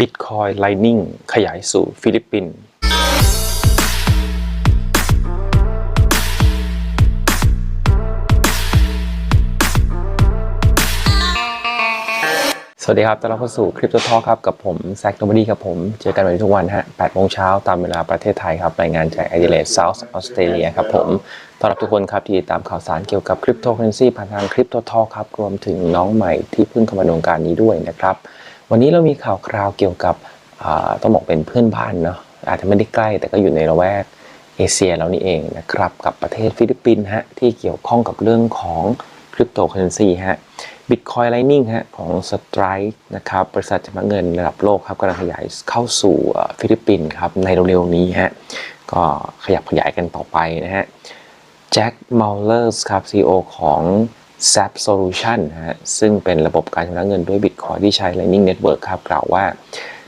Bitcoin Lightning ขยายสู่ฟิลิปปินส์สวัสดีครับต้อนรับเข้าสู่คริปโตทอครับ กับผมแซคโนบดี้ครับผม เจอกันวันนี้ทุกวันฮะ8โมงเช้าตามเวลาประเทศไทยครับ รายงานจาก Adelaide South Australia ครับผมต้อนรับทุกคนครับที่ติดตามข่าวสารเกี่ยวกับคริปโตเคอเรนซีผ่านทางคริปโตทอครับ รวมถึงน้องใหม่ที่เพิ่งเข้ามาในวงการนี้ด้วยนะครับ วันนี้เรามีข่าวคราวเกี่ยวกับต้องบอกเป็นเพื่อนบ้านเนาะอาจจะไม่ได้ใกล้แต่ก็อยู่ในละแวกเอเชียแล้วนี่เองนะครับกับประเทศฟิลิปปินส์ฮะที่เกี่ยวข้องกับเรื่องของคริปโตเคอเรนซีฮะ Bitcoin Lightning ฮะของ Strike นะครับบริษัทชำระเงินระดับโลกครับกำลังขยายเข้าสู่ฟิลิปปินส์ครับในเร็วๆนี้ฮะก็ขยับขยายกันต่อไปนะฮะแจ็คมัลเลอร์สครับ CEO ของ Zap Solution ฮะซึ่งเป็นระบบการชำระเงินด้วย Bitcoin ที่ใช้ Lightning Network ครับกล่าวว่า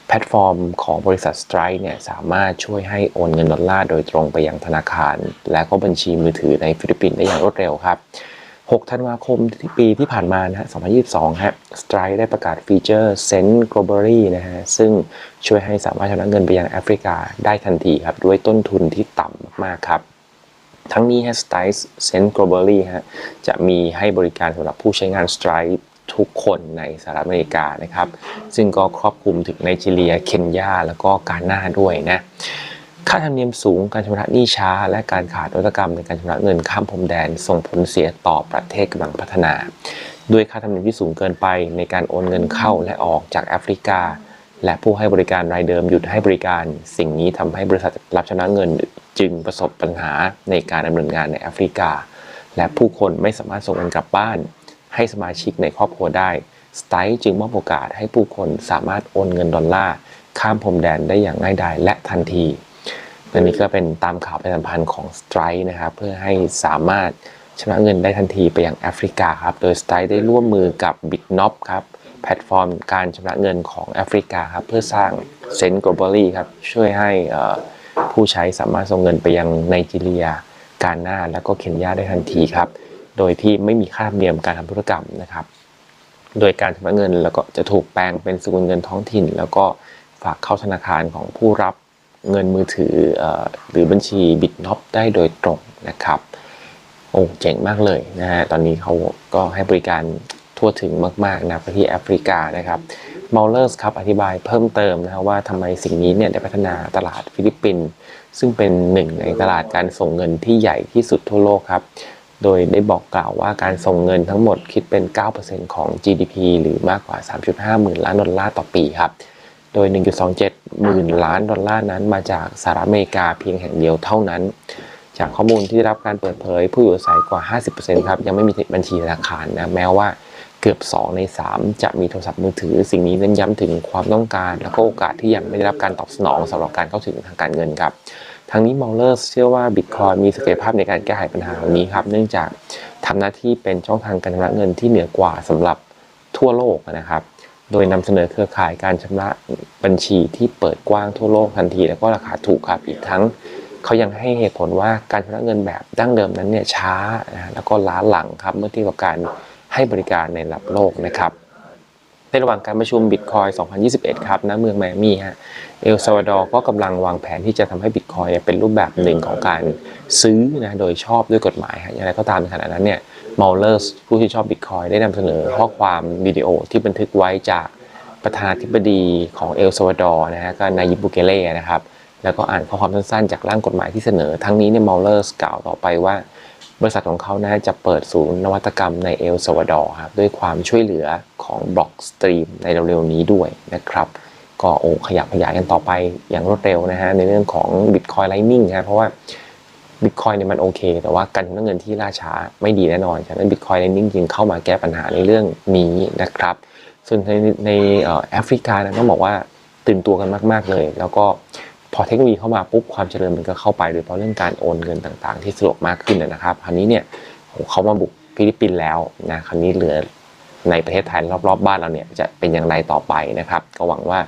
แพลตฟอร์มของบริษัท Stripe เนี่ยสามารถช่วยให้โอนเงินดอลลาร์โดยตรงไปยังธนาคาร และก็บัญชีมือถือในฟิลิปปินส์ได้อย่างรวดเร็วครับ 6 ธันวาคมที่ปีที่ผ่านมานะฮะ 2022 ฮะ Stripe ได้ประกาศฟีเจอร์ Send Globally นะฮะ ซึ่งช่วยให้สามารถชำระเงินไปยังแอฟริกาได้ทันทีครับ ด้วยต้นทุนที่ต่ำมากๆครับ ทั้งนี้ฮะ Stripe Send Globally ฮะจะมีให้บริการสำหรับผู้ใช้งาน Stripe ทุกคนในสหรัฐอเมริกานะครับ ซึ่งก็ครอบคลุมถึงไนจีเรีย เคนยา แล้วก็กาหน้าด้วยนะ ค่าธรรมเนียมสูง การชำระหนี้ช้า และการขาดนวัตกรรมในการชำระเงินข้ามพรมแดน ส่งผลเสียต่อประเทศกำลังพัฒนา ด้วยค่าธรรมเนียมที่สูงเกินไปในการโอนเงินเข้าและออกจากแอฟริกา และผู้ให้บริการรายเดิมหยุดให้บริการ สิ่งนี้ทำให้บริษัทรับชำระเงิน จึงประสบปัญหาในการดำเนินงานในแอฟริกา และผู้คนไม่สามารถส่งเงินกลับบ้าน ให้สมาชิกในครอบครัวได้สไตล์จึงมอบโอกาสให้ผู้คนสามารถโอนเงินดอลลาร์ข้ามพรมแดนได้อย่างง่ายดายและทันทีอันนี้ก็เป็นตามข่าวประชาสัมพันธ์ของ Stripe นะครับเพื่อให้สามารถชำระเงินได้ทันทีไปยังแอฟริกาครับโดย Stripe ได้ร่วมมือกับ Bitnop ครับแพลตฟอร์มการชำระเงินของแอฟริกาครับเพื่อสร้าง Send Globally ครับช่วยให้อ่อ ผู้ใช้สามารถส่งเงินไปยังไนจีเรีย กาหน้า และก็เคนยาได้ทันทีครับ โดยที่ไม่มีค่าธรรมเนียมการทำธุรกรรมนะครับ โดยการชำระเงินแล้วก็จะถูกแปลงเป็นสกุลเงินท้องถิ่น แล้วก็ฝากเข้าธนาคารของผู้รับเงินมือถืออหรือบัญชีบิตน็อปได้โดยตรงนะครับ โอ้เจ๋งมากเลยนะฮะ ตอนนี้เขาก็ให้บริการทั่วถึงมากๆนะที่แอฟริกานะครับ มอลเลอร์สครับอธิบายเพิ่มเติมนะฮะว่าทำไมสิ่งนี้เนี่ยได้พัฒนาตลาดฟิลิปปินส์ซึ่งเป็นหนึ่งในตลาดการส่งเงินที่ใหญ่ที่สุดทั่วโลกครับ โดยได้บอกกล่าวว่าการส่งเงินทั้งหมดคิดเป็น 9%ของ GDP หรือมากกว่า 3.5 หมื่นล้านดอลลาร์ต่อปีครับ โดย 1.27 หมื่นล้านดอลลาร์นั้นมาจากสหรัฐอเมริกาเพียงแห่งเดียวเท่านั้น จากข้อมูลที่ได้รับการเปิดเผยผู้อยู่อาศัยกว่า 50%ครับยังไม่มีบัญชีธนาคารนะแม้ว่า เกือบ 2 ใน 3 จะมีโทรศัพท์มือถือ สิ่งนี้เน้นย้ำถึงความต้องการ และก็โอกาสที่ยังไม่ได้รับการตอบสนองสำหรับการเข้าถึงทางการเงินครับทั้งนี้มอลเลอร์เชื่อว่า Bitcoin มีศักยภาพในการแก้ไขปัญหาเหล่านี้ครับ เนื่องจากทำหน้าที่เป็นช่องทางการชำระเงินที่เหนือกว่าสำหรับทั่วโลกนะครับ โดยนำเสนอเครือข่ายการชำระบัญชีที่เปิดกว้างทั่วโลกทันที แล้วก็ราคาถูกครับอีกทั้งเขายังให้เหตุผลว่าการชำระเงินแบบดั้งเดิมนั้นเนี่ยช้านะแล้วก็ล้าหลังครับเมื่อเทียบกับการ ให้บริการในระดับโลกนะครับในระหว่างการประชุม Bitcoin 2021 ครับณเมืองไมอามี่ฮะเอลซาวาดอร์ก็กำลังวางแผนที่จะทำให้ Bitcoin เนี่ยเป็นรูปแบบหนึ่งของการซื้อนะโดยชอบด้วยกฎหมายฮะอย่างไรก็ตามในขณะนั้นเนี่ยมอลเลอร์ผู้ที่ชอบ Bitcoin ได้นำเสนอข้อความวิดีโอที่บันทึกไว้จากประธานาธิบดีของเอลซาวาดอร์นะฮะก็นายิบบุเกเล่นะครับ แล้วก็อ่านข้อความสั้นๆ จากร่างกฎหมายที่เสนอ ทั้งนี้เนี่ยมอลเลอร์กล่าวต่อไปว่า บริษัทของเขานะจะเปิดศูนย์นวัตกรรมในเอลซาวาดอร์ครับด้วยความช่วยเหลือของบล็อกสตรีมในเร็วๆนี้ด้วยนะครับ ก็โอ้ขยับขยายกันต่อไปอย่างรวดเร็วนะฮะในเรื่องของ Bitcoin Lightning นะเพราะว่า Bitcoin เนี่ยมันโอเค แต่ว่าการชำเงินที่ล่าช้าไม่ดีแน่นอนฉะนั้น Bitcoin Lightning จึงเข้ามาแก้ปัญหาในเรื่องนี้นะครับ ส่วนในในแอฟริกานะต้องบอกว่าตื่นตัวกันมาก ๆ เลย แล้วก็ พอเทคโนโลยีเข้ามาปุ๊บความเจริญมันก็เข้าไปโดยเฉพาะเรื่องการโอนเงินต่างๆ ที่สะดวกมากขึ้นนะครับคราวนี้เนี่ยเขามาบุกฟิลิปปินส์แล้วนะคราวนี้เหลือในประเทศไทยรอบๆบ้านเราเนี่ยจะเป็นอย่างไรต่อไปนะครับ ก็หวังว่า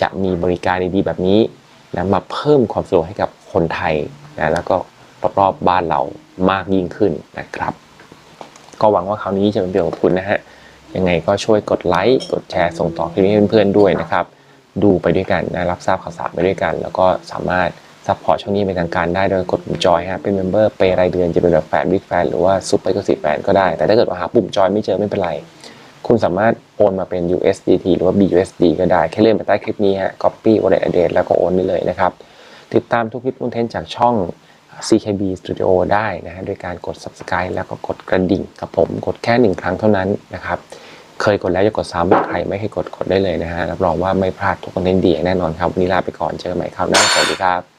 จะมีบริการดีๆแบบนี้นะมาเพิ่มความสะดวกให้กับคนไทยนะแล้วก็รอบๆบ้านเรามากยิ่งขึ้นนะครับ ก็หวังว่าคราวนี้จะเป็นประโยชน์กับคุณนะฮะยังไงก็ช่วยกดไลค์กดแชร์ส่งต่อคลิปให้เพื่อนๆด้วยนะครับ ดูไปด้วยกันนะรับทราบข่าวสารไปด้วยกัน แล้วก็สามารถซัพพอร์ตช่องนี้เป็นทางการได้โดยกดปุ่มจอยฮะเป็นเมมเบอร์เปรายเดือนจะเป็นแบบแฟนบิ๊กแฟนหรือว่าซุปเปอร์ก็สิแฟนก็ได้ แต่ถ้าเกิดว่าหาปุ่มจอยไม่เจอไม่เป็นไร คุณสามารถโอนมาเป็น USDT หรือว่า BUSD ก็ได้ แค่เลื่อนไปใต้คลิปนี้ฮะ copy wallet address แล้วก็โอนได้เลยนะครับ ติดตามทุกคลิปคอนเทนต์จากช่อง CKB Studio ได้นะฮะด้วยการกด subscribe แล้วก็กดกระดิ่งครับผมกดแค่หนึ่งครั้งเท่านั้นนะครับ เคยกดแล้วอย่ากดซ้ำใครไม่เคยกดกดได้เลยนะฮะรับรองว่าไม่พลาดทุกคอนเทนต์ดีอย่างแน่นอนครับวันนี้ลาไปก่อนเจอกันใหม่คราวหน้าสวัสดีครับ